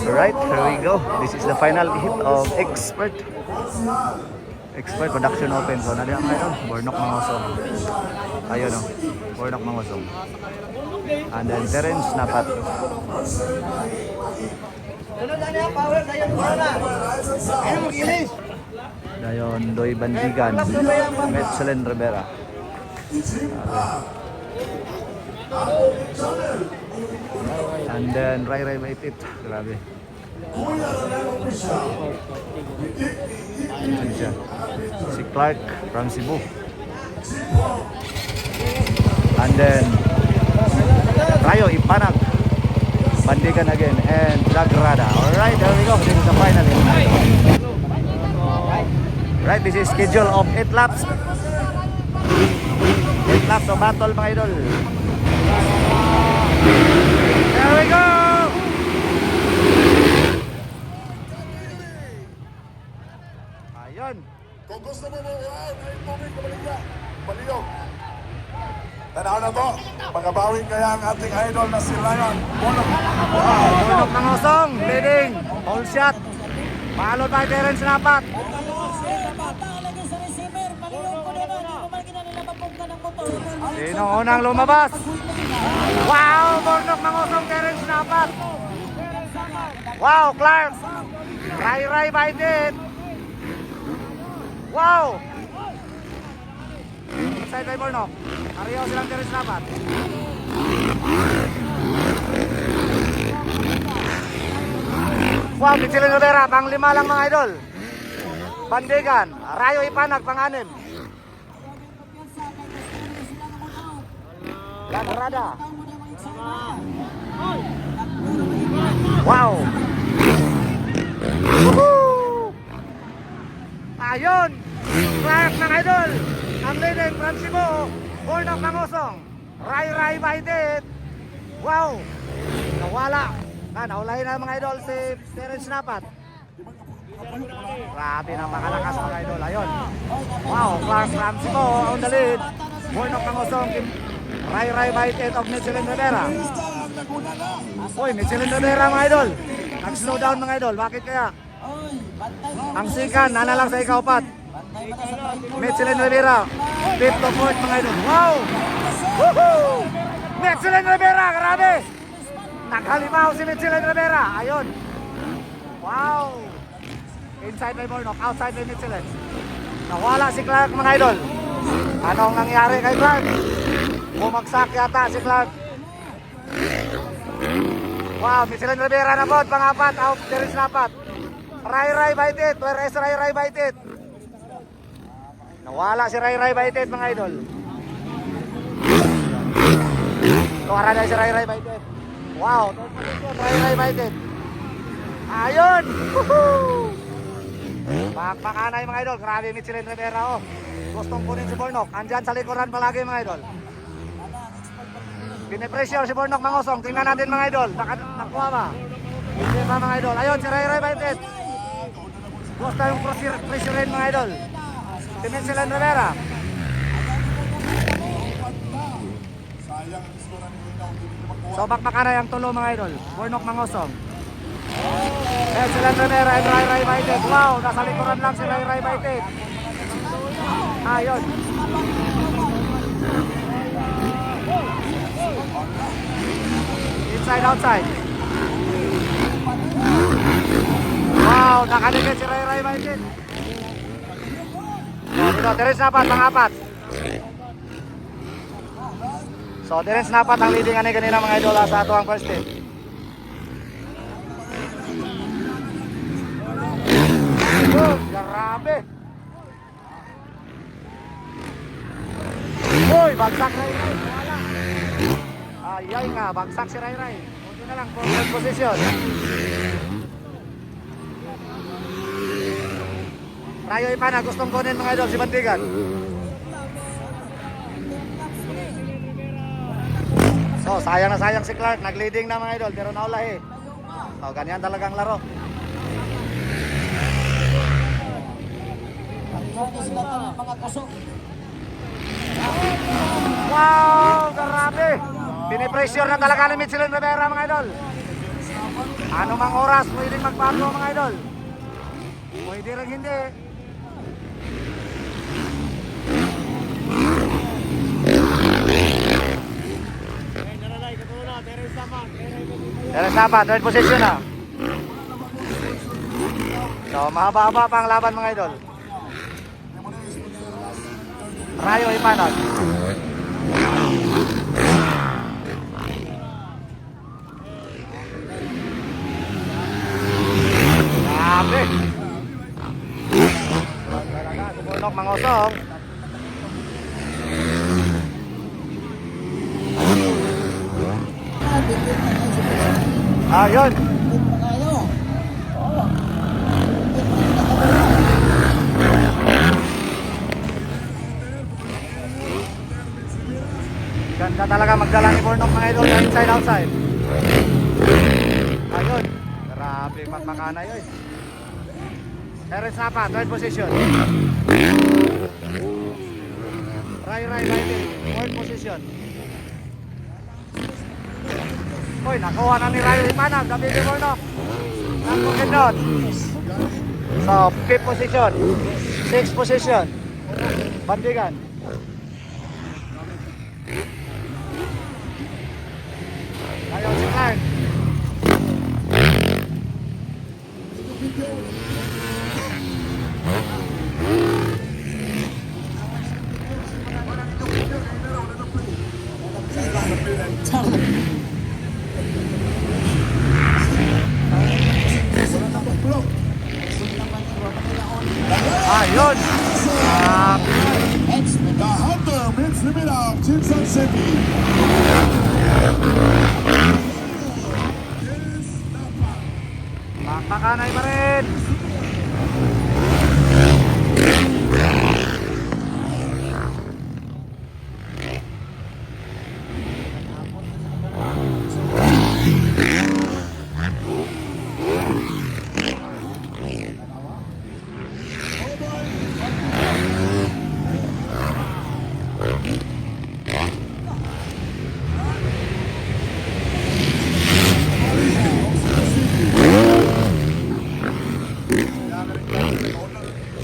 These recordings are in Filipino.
Alright, here we go. This is the final hit of Expert. Expert Production Open. So, nadiyan ngayon, Bornok Mangosong. Ayun o, Bornok Mangosong. And then Terence Napat. Dayon Doy Bandigan. Metzelen Rivera. And then Ray Ray Maitit. Grabe. Ayan siya. Si Clark from Cebu. And then Rayo Ipanag. Bandigan again and Dagrada. Alright, there we go. This is the final. Right, this is schedule of 8 laps. 8 laps of battle mga idol. We go! Ayun. Kung gusto mo mo, wow, ay tubig na baligya. Baliyog. Tanaw na to. Pagkabawin kaya ang ating idol na si Lion. Bono. Wow. Tunok ng usong, leading, all shot. Palo tayo Terence Napat. Lagi sa receiver, Sino unang lumabas? Wow, Bornok ng usong Terence Napat. Wow, Clark. Ray Ray Baitit. Wow. Inside by Bornok. Ariyo silang Terence Napat. Wow, Michelin Rivera, pang lima lang mga idol. Bandigan, Rayo Ipanag, pang anim. Lagrada. Wow! Woohoo! Ayun! Clark ng idol! Ang leading from Cebu, Bornok ng Osong. Ray Ray Baitit. Wow! Nawala. Na, naulay na mga idol si Terence Napat. Grabe na makalakas mga idol. Ayun. Wow, Clark from Cebu on the lead. Bornok ng Osong. Ray Ray Baitit of Michelin Rivera. Uy, Michelin Rivera mga idol. Nag-slow down mga idol. Bakit kaya? Ang sikan, nana lang sa ikaw pat. Michelin Rivera. Fifth to fourth mga idol. Wow! Woohoo! Michelin Rivera, grabe! Naghalimaw si Michelin Rivera. Ayun. Wow! Inside by Bornok, outside by Michelin. Nawala si Clark mga idol. Anong nangyari kay Clark? Bumagsak yata si Clark. Wow, Michelin Rivera na po, pangapat, out, Terence Napat. Ray Ray Baitit, where is Ray Ray Baitit? Nawala si Ray Ray Baitit mga idol. Tuwara na si Ray Ray Baitit. Wow, third position, Ray Ray Baitit. Ayun! Woohoo! Mga idol, grabe Michelin Rivera oh. Gustong kunin si Bornok, andyan sa likuran palagi mga idol. Pinipressure si Bornok Mangosong. Tingnan natin mga idol. Naka, nakuha ba? Hindi pa mga idol. Ayun, si Ray Ray Baitit. Gusto yung pressure, pressurein mga idol. Rivera. Hindi niya makuha. So, bakbakanay ang tulo mga idol. Bornok Mangosong. Excellent Rivera and Ray Ray Baitit. Wow, nasa likuran lang si Ray Ray Baitit. Ayun. Inside, outside. Wow, nakaligay si Ray Ray Baitit. So, dito, Terence Napat, pangapat. So, Terence Napat ang leading ani kanina mga idol ah, sa ato ang first tip. Oh, grabe. Uy, bagsak Ray Ray. Ayay nga, bagsak si Ray Ray. Kunti na lang, forward position. Rayo Ipana, gustong kunin mga idol si Bandigan. So, sayang na sayang si Clark. Nag-leading na mga idol, pero naula eh. So, ganyan talagang laro. Wow, grabe. Pinip Pinipressure na talaga ni Michelin Rivera mga idol. Ano mang oras, pwedeng magpaplo mga idol. Pwede rin hindi. Pero sama, third position na. So, mahaba-haba pa ang laban mga idol. Rayo Ipanag. Grabe. Sumunok mga usong. Ayun. Kayo. Ganda talaga magdala ni Bornok mga idol na inside outside. Ayun. Grabe magmakana yun. Terence Napa, third position. Ray Ray Lighting, fourth position. Uy, nakuha na ni Rayo Imanag, David. Ang Bukidnon. So, fifth position. Sixth position. Bandigan. Ayaw si Clark. Ayun. Ah, The Hunter meets the middle of Jinsan City. Pakpakanay pa rin.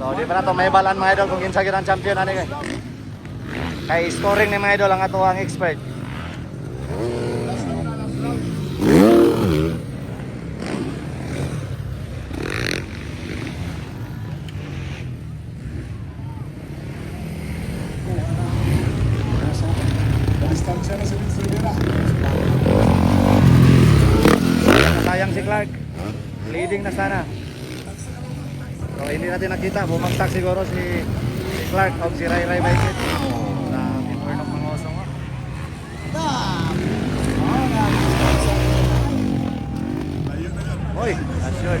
So, di pa na to may balan mga idol kung kinsa gyud ang champion ani kay. Kay scoring ni mga idol ang ato ang expert. Sayang si Clark. Leading na sana. So, hindi natin nakita. Bumagsak siguro si, si Clark o si Ray Ray Baisit. Sa Burnok mga osong. Hoy, that's yun.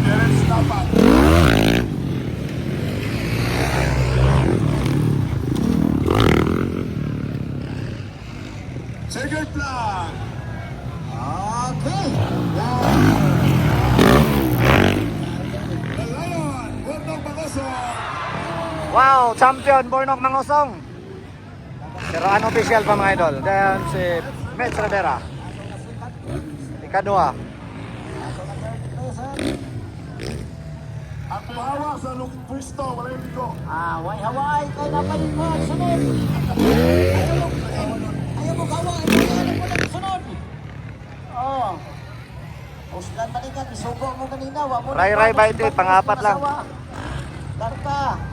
Terence Tapat. Second plan. Okay. The Lion, Bordong Bangosong. Wow, champion Bornok Mangosong. Pero ano official pa mga idol? Then si Mets Rivera. Ikadua. Ang buhawa sa wala yung ko. Ah, kay napalit mo ang sunod. Ayaw mo, kawa, ayaw mo lang sunod. Oh. Uslan manigan, isubo mo kanina, wa mo. Ray, ray, bait, eh, pangapat lang. Darka.